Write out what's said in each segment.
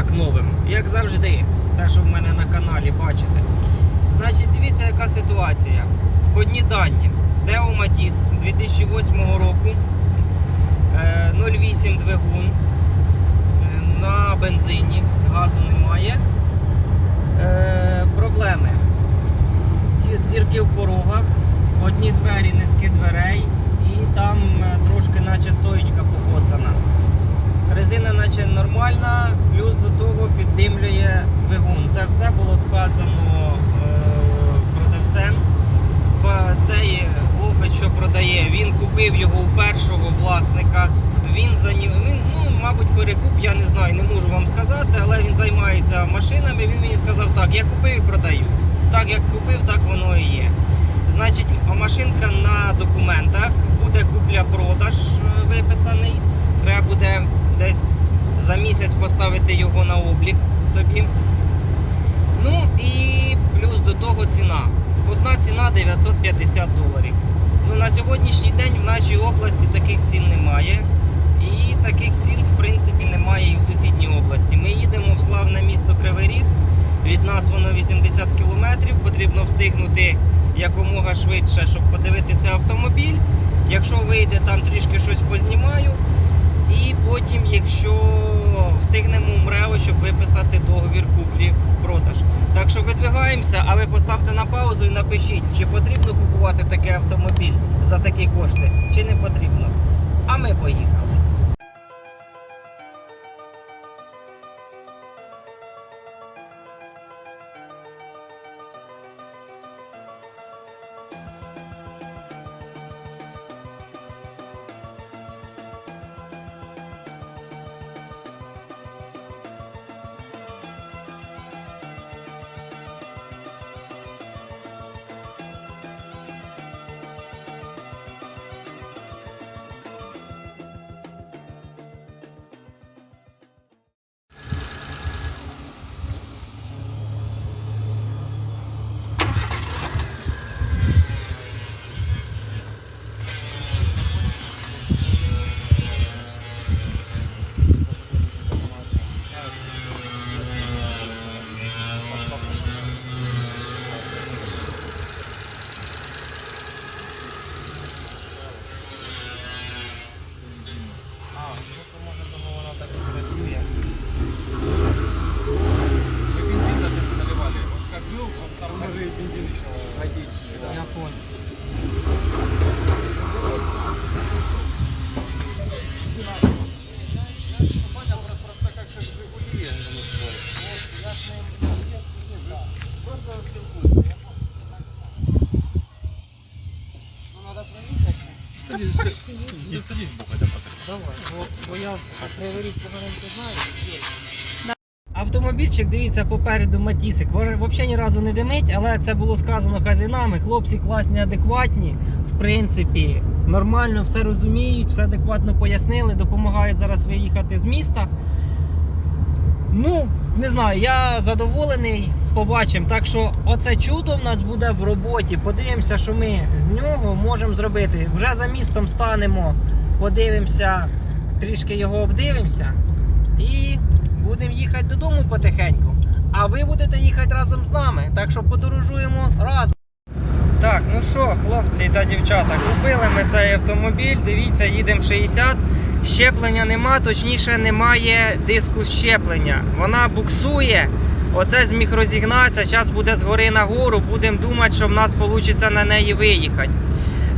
як новим? Як завжди, те, що в мене на каналі бачите. Значить, дивіться, яка ситуація. Входні дані. Део Матіс 2008 року. е, 0,8 двигун. е, На бензині. Газу немає. Е, Проблеми. Дірки в порогах, одні двері, низки дверей, і там е, трошки наче стоїчка покоцана. Резина наче нормальна, плюс до того піддимлює двигун. Це все було сказано е, продавцем. Цей хлопець, що продає, він купив його у першого власника. Він за ним, він, ну, мабуть, перекуп, я не знаю, не можу вам сказати, але він займається машинами. Він мені сказав так, я купив і продаю. Так як купив, так воно і є. Значить, машинка на документах буде купля-продаж е, виписаний. Треба буде десь за місяць поставити його на облік собі. Ну і плюс до того ціна. Входна ціна 950 доларів. Ну, на сьогоднішній день в нашій області таких цін немає. І таких цін, в принципі, немає і в сусідній області. Ми їдемо в славне місто Кривий Ріг. Від нас воно 80 кілометрів. Потрібно встигнути якомога швидше, щоб подивитися автомобіль. Якщо вийде, там трішки щось познімаю. І потім, якщо встигнемо у щоб виписати договір куплі-продаж. Так що видвигаємося, а ви поставте на паузу і напишіть, чи потрібно купувати такий автомобіль за такі кошти, чи не потрібно. А ми поїхали. Проїхати. Садись, садись, Бог, это. Давай. Бо, бо я кривий рік поганенько знаю. Автомобільчик, дивіться, попереду Матісик. Взагалі ні разу не димить, але це було сказано хазяїнами. Хлопці класні, адекватні. В принципі, нормально все розуміють, все адекватно пояснили, допомагають зараз виїхати з міста. Ну, не знаю, я задоволений. Побачимо. Так що оце чудо в нас буде в роботі. Подивимося, що ми з нього можемо зробити. Вже за містом станемо, подивимося, трішки його обдивимося. І будемо їхати додому потихеньку. А ви будете їхати разом з нами. Так що подорожуємо разом. Так, ну що, хлопці та дівчата, купили ми цей автомобіль. Дивіться, їдемо 60. Щеплення нема, точніше, немає диску щеплення. Вона буксує. Оце зміг розігнатися. Зараз буде згори нагору. Будемо думати, що в нас вийде на неї виїхати.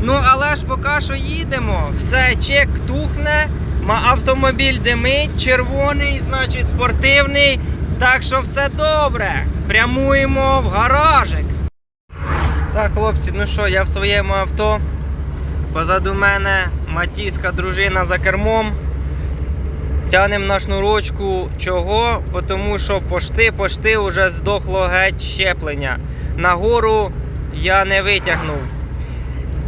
Ну, але ж поки що їдемо, все, чек тухне, автомобіль димить, червоний, значить спортивний. Так що все добре. Прямуємо в гаражик. Так, хлопці, ну що, я в своєму авто. Позаду мене матіська дружина за кермом. Тянемо на шнурочку. Чого? Тому що пошти, пошти вже здохло геть щеплення. Нагору я не витягнув.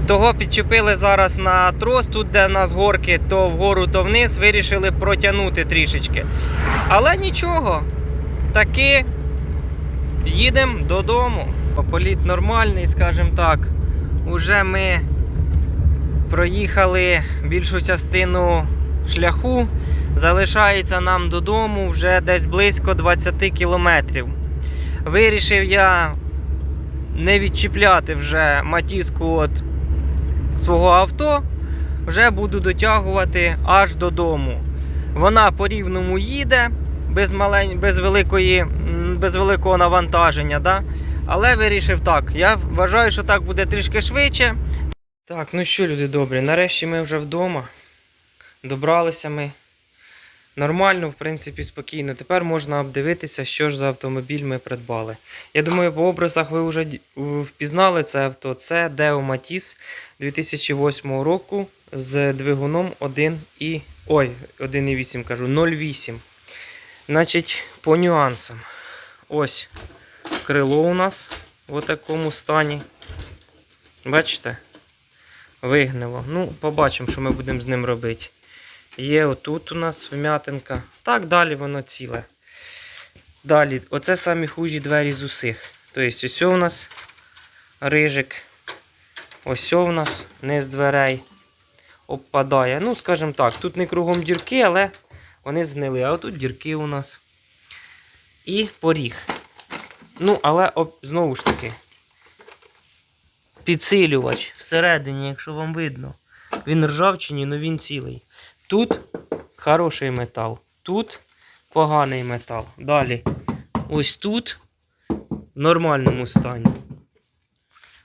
Того підчепили зараз на трос, тут де у нас горки, то вгору, то вниз, вирішили протягнути трішечки. Але нічого, таки їдемо додому. Політ нормальний, скажімо так. Уже ми проїхали більшу частину шляху. Залишається нам додому вже десь близько 20 кілометрів. Вирішив я не відчіпляти вже матіску від свого авто, вже буду дотягувати аж додому. Вона по рівному їде без, малень... без, великої... без великого навантаження. Да? Але вирішив так. Я вважаю, що так буде трішки швидше. Так, ну що, люди добрі, нарешті ми вже вдома. Добралися ми. Нормально, в принципі, спокійно. Тепер можна обдивитися, що ж за автомобіль ми придбали. Я думаю, по образах ви вже впізнали це авто. Це Deo Matiz 2008 року з двигуном 1 і. Ой, 1,8 кажу, 0,8. Значить, по нюансам. Ось крило у нас в такому стані. Бачите? Вигнило. Ну, побачимо, що ми будемо з ним робити. Є отут у нас вм'ятинка. Так, далі воно ціле. Далі, оце самі хужі двері з усіх. Тобто, ось у нас рижик. Ось у нас низ дверей обпадає. Ну, скажімо так, тут не кругом дірки, але вони згнили. А отут дірки у нас. І поріг. Ну, але знову ж таки. Підсилювач всередині, якщо вам видно. Він ржавчині, але він цілий. Тут хороший метал. Тут поганий метал. Далі. Ось тут в нормальному стані.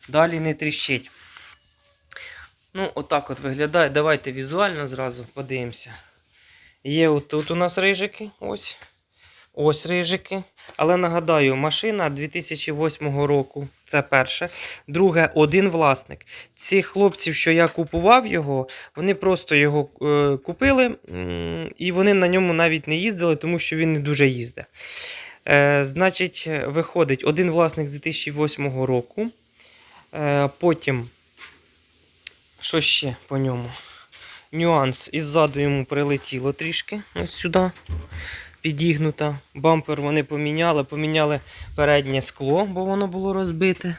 Далі не тріщить. Ну, отак от виглядає. Давайте візуально зразу подивимося. Є отут у нас рижики. Ось. Ось рижики. Але нагадаю, машина 2008 року. Це перше. Друге, один власник. Цих хлопців, що я купував його, вони просто його е, купили і вони на ньому навіть не їздили, тому що він не дуже їздить. Е, значить, виходить один власник з 2008 року. Е, потім, що ще по ньому? Нюанс іззаду йому прилетіло трішки ось сюди. Підігнута. Бампер вони поміняли. Поміняли переднє скло, бо воно було розбите.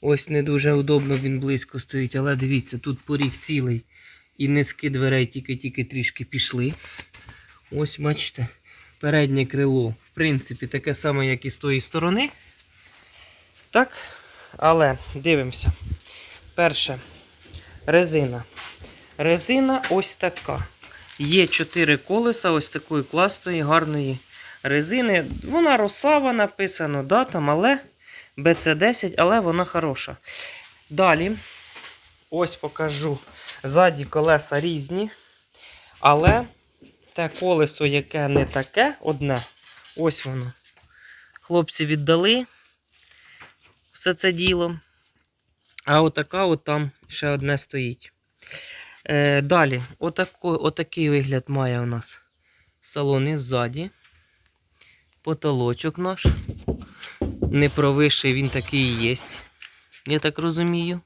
Ось не дуже удобно він близько стоїть, але дивіться, тут поріг цілий. І низки дверей тільки-тільки трішки пішли. Ось, бачите, переднє крило, в принципі, таке саме, як і з тої сторони. Так, але дивимося. Перше, резина. Резина ось така. Є 4 колеса ось такої класної, гарної резини. Вона росава написано, да, там, але BC10, але вона хороша. Далі, ось покажу. Ззаді колеса різні. Але те колесо, яке не таке, одне, ось воно. Хлопці віддали все це діло. А отака от там ще одне стоїть. Е, далі, отако, отакий вигляд має у нас салони ззаді. Потолочок наш. Не провищий він такий є. Я так розумію.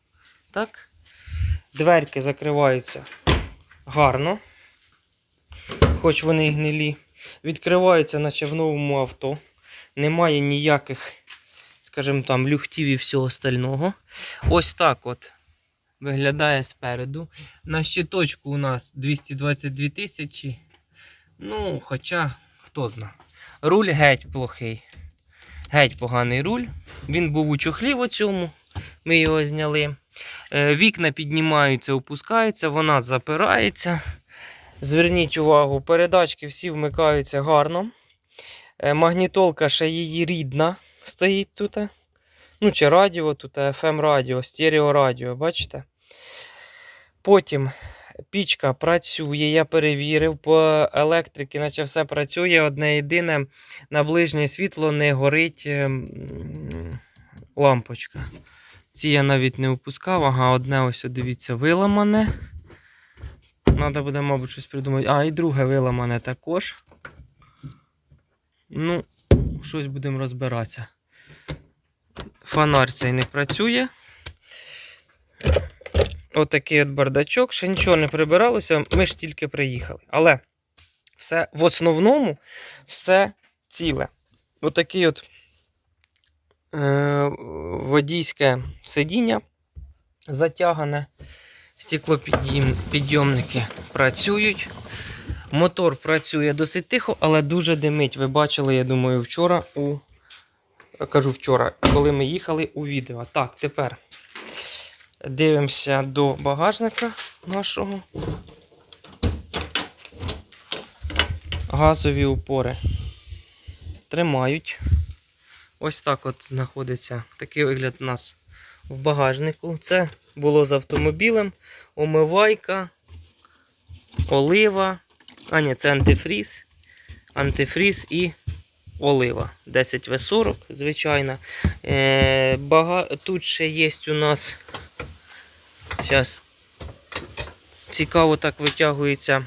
Так. Дверки закриваються гарно. Хоч вони і гнилі. Відкриваються, наче в новому авто. Немає ніяких, скажімо там, люхтів і всього остального. Ось так от виглядає спереду. На щиточку у нас 222 тисячі. Ну, хоча, хто зна. Руль геть плохий. Геть поганий руль. Він був у чохлі в цьому. Ми його зняли. Е, Вікна піднімаються, опускаються, вона запирається. Зверніть увагу, передачки всі вмикаються гарно. Е, Магнітолка ще її рідна стоїть тут. Ну, чи радіо, тут FM радіо, стерео радіо, бачите? Потім пічка працює, я перевірив по електрики, наче все працює. Одне єдине, на ближнє світло не горить ем, лампочка. Ці я навіть не опускав, ага, одне ось, дивіться, виламане. Треба буде, мабуть, щось придумати. А, і друге виламане також. Ну, щось будемо розбиратися. Фонарь цей не працює. Отакий от бардачок. Ще нічого не прибиралося, ми ж тільки приїхали. Але все в основному все ціле. Отакий от е, водійське сидіння. затягане. Стеклопідйомники працюють. Мотор працює досить тихо, але дуже димить. Ви бачили, я думаю, вчора у. Кажу вчора, коли ми їхали у відео. Так, тепер дивимося до багажника нашого. Газові упори тримають. Ось так от знаходиться такий вигляд у нас в багажнику. Це було з автомобілем, омивайка, олива. А, ні, це антифріз. Антифріз і олива. 10В40, звичайно. Е. Тут ще є у нас. Зараз цікаво так витягується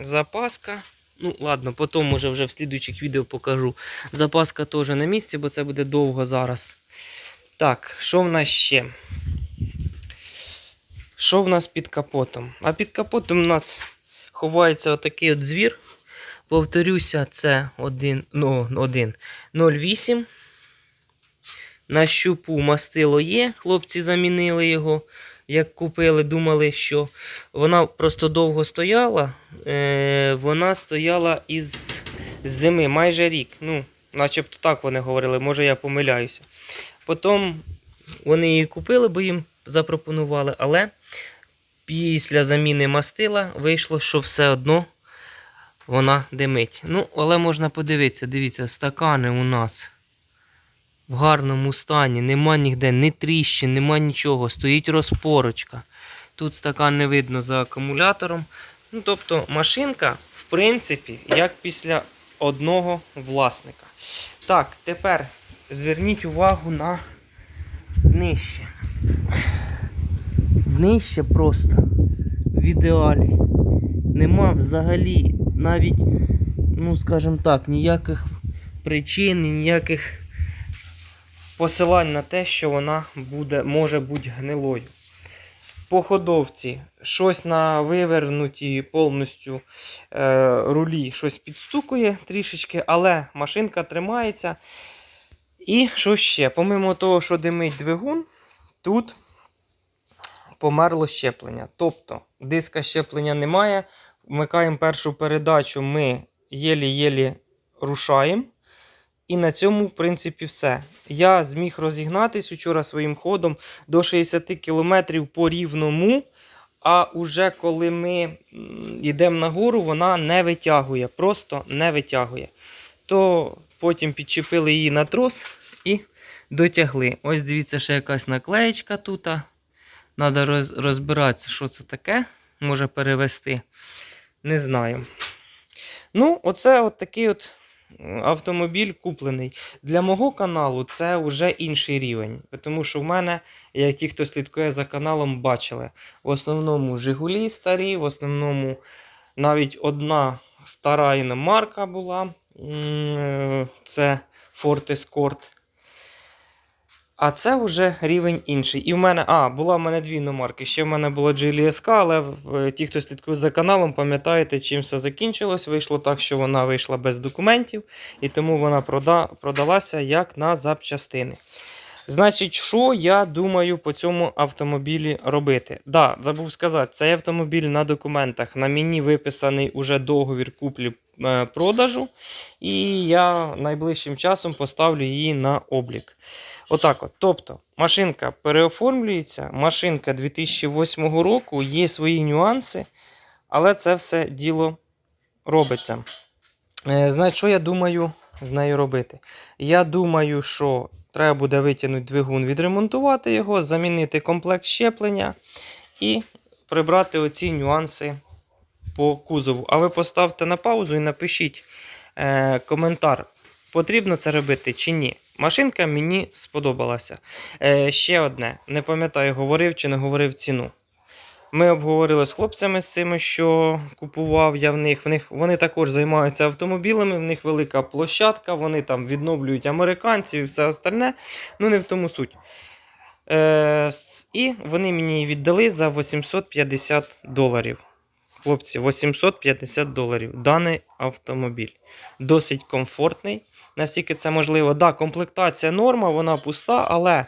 запаска. Ну, ладно, потім уже вже в слідуючих відео покажу. Запаска теж на місці, бо це буде довго зараз. Так, що в нас ще? Що в нас під капотом? А під капотом у нас ховається отакий от звір. Повторюся, це 1, ну, 1, 0,8. На щупу мастило є. Хлопці замінили його. Як купили, думали, що вона просто довго стояла. Е, вона стояла із зими майже рік. Ну, начебто так вони говорили, може я помиляюся. Потім вони її купили, бо їм запропонували, але після заміни мастила вийшло, що все одно вона димить. Ну, але можна подивитися, дивіться, стакани у нас в гарному стані, нема ніде ні тріщин, нема нічого, стоїть розпорочка. Тут стакан не видно за акумулятором. Ну, тобто машинка, в принципі, як після одного власника. Так, тепер зверніть увагу на днище. Днище просто в ідеалі. Нема взагалі навіть, ну скажімо так, ніяких причин, ніяких посилань на те, що вона буде, може бути гнилою. По ходовці щось на вивернутій повністю е, рулі щось підстукує трішечки, але машинка тримається. І що ще? Помимо того, що димить двигун, тут померло щеплення. Тобто диска щеплення немає. Вмикаємо першу передачу, ми єлі-єлі рушаємо. І на цьому, в принципі, все. Я зміг розігнатись вчора своїм ходом до 60 км по рівному. А уже коли ми йдемо нагору, вона не витягує, просто не витягує. То потім підчепили її на трос і дотягли. Ось дивіться, ще якась наклеєчка тут. Треба розбиратися, що це таке. Може перевести. Не знаю. Ну, оце от такий от автомобіль куплений. Для мого каналу це вже інший рівень. Тому що в мене, як ті, хто слідкує за каналом, бачили. В основному Жигулі старі, в основному навіть одна стара іномарка була. Е, Це Ford Escort. А це вже рівень інший. І в мене, а, була в мене дві іномарки. Ще в мене була GLSK, але е, ті, хто слідкує за каналом, пам'ятаєте, чим все закінчилось. Вийшло так, що вона вийшла без документів, і тому вона прода, продалася як на запчастини. Значить, що я думаю по цьому автомобілі робити? Да, забув сказати, цей автомобіль на документах. На мені виписаний уже договір куплі-продажу, і я найближчим часом поставлю її на облік. Отак от. Тобто, машинка переоформлюється, машинка 2008 року, є свої нюанси, але це все діло робиться. Е, Значить, що я думаю з нею робити? Я думаю, що треба буде витягнути двигун, відремонтувати його, замінити комплект щеплення і прибрати оці нюанси по кузову. А ви поставте на паузу і напишіть е, коментар, потрібно це робити чи ні. Машинка мені сподобалася. Е, ще одне, не пам'ятаю, говорив чи не говорив ціну. Ми обговорили з хлопцями з цими, що купував я в них. В них вони також займаються автомобілями, в них велика площадка, вони там відновлюють американців і все остальне. Ну, не в тому суть. Е, і вони мені віддали за 850 доларів. Хлопці, 850 доларів. Даний автомобіль. Досить комфортний, наскільки це можливо. Да, комплектація норма, вона пуста, але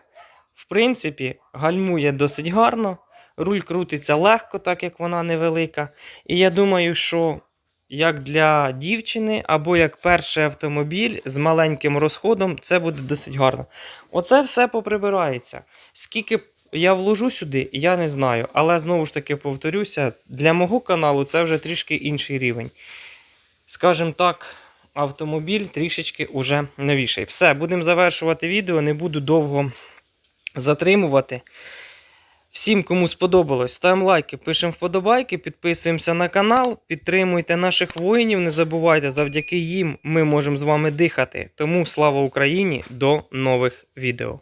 в принципі, гальмує досить гарно. Руль крутиться легко, так як вона невелика. І я думаю, що як для дівчини або як перший автомобіль з маленьким розходом, це буде досить гарно. Оце все поприбирається. Скільки я вложу сюди, я не знаю. Але знову ж таки повторюся, для мого каналу це вже трішки інший рівень. Скажімо так, автомобіль трішечки уже новіший. Все, будемо завершувати відео, не буду довго затримувати. Всім, кому сподобалось, ставимо лайки, пишемо вподобайки, підписуємося на канал, підтримуйте наших воїнів. Не забувайте, завдяки їм ми можемо з вами дихати. Тому слава Україні! До нових відео.